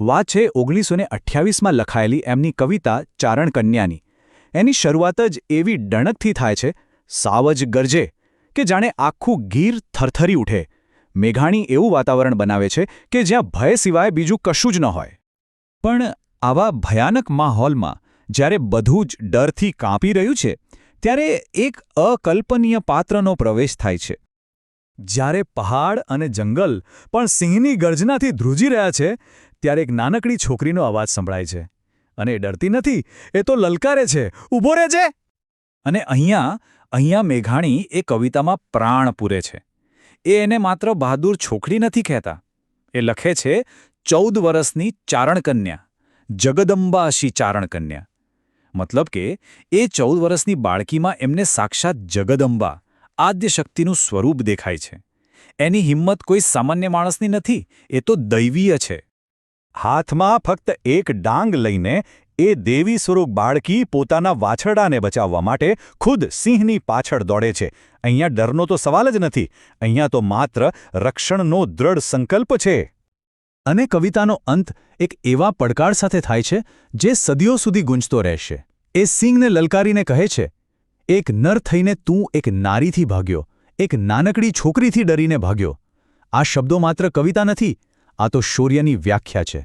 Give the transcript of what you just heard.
વાત છે ઓગણીસો ને અઠ્યાવીસમાં લખાયેલી એમની કવિતા ચારણ કન્યાની એની શરૂઆત જ એવી ડણકથી થાય છે, સાવજ ગરજે, કે જાણે આખું ગીર થરથરી ઉઠે. મેઘાણી એવું વાતાવરણ બનાવે છે કે જ્યાં ભય સિવાય બીજું કશું જ ન હોય. પણ આવા ભયાનક માહોલમાં જ્યારે બધું જ ડરથી કાંપી રહ્યું છે, ત્યારે એક અકલ્પનીય પાત્રનો પ્રવેશ થાય છે. જ્યારે પહાડ અને જંગલ પણ સિંહની ગર્જનાથી ધ્રુજી રહ્યા છે ત્યારે એક નાનકડી છોકરીનો અવાજ સંભળાય છે. અને ડરતી નથી? એ તો લલકારે છે. ઊભો રહે છે અને અહીંયા અહીંયા મેઘાણી એ કવિતામાં પ્રાણ પૂરે છે. એ એને માત્ર બહાદુર છોકરી નથી કહેતા. એ લખે છે, ચૌદ વર્ષની ચારણકન્યા. જગદંબાશી ચારણકન્યા. મતલબ કે, એ ચૌદ વર્ષની બાળકીમાં એમને સાક્ષાત જગદંબા આદ્યશક્તિનું સ્વરૂપ દેખાય છે. એની હિંમત કોઈ સામાન્ય માણસની નથી. એ તો દૈવીય છે. હાથમાં ફક્ત એક ડાંગ લઈને એ દેવી સ્વરૂપ બાળકી પોતાના વાછરડાને બચાવવા માટે ખુદ સિંહની પાછળ દોડે છે. અહીંયા ડરનો તો સવાલ જ નથી, અહીંયા તો માત્ર રક્ષણનો દ્રઢ સંકલ્પ છે. અને કવિતાનો અંત એક એવા પડકાર સાથે થાય છે, જે સદીઓ સુધી ગુંજતો રહેશે. એ સિંહને લલકારીને કહે છે, એક નર થઈને તું એક નારીથી ભાગ્યો, એક નાનકડી છોકરીથી ડરીને ભાગ્યો. આ શબ્દો માત્ર કવિતા નથી આ તો શૌર્યની વ્યાખ્યા છે.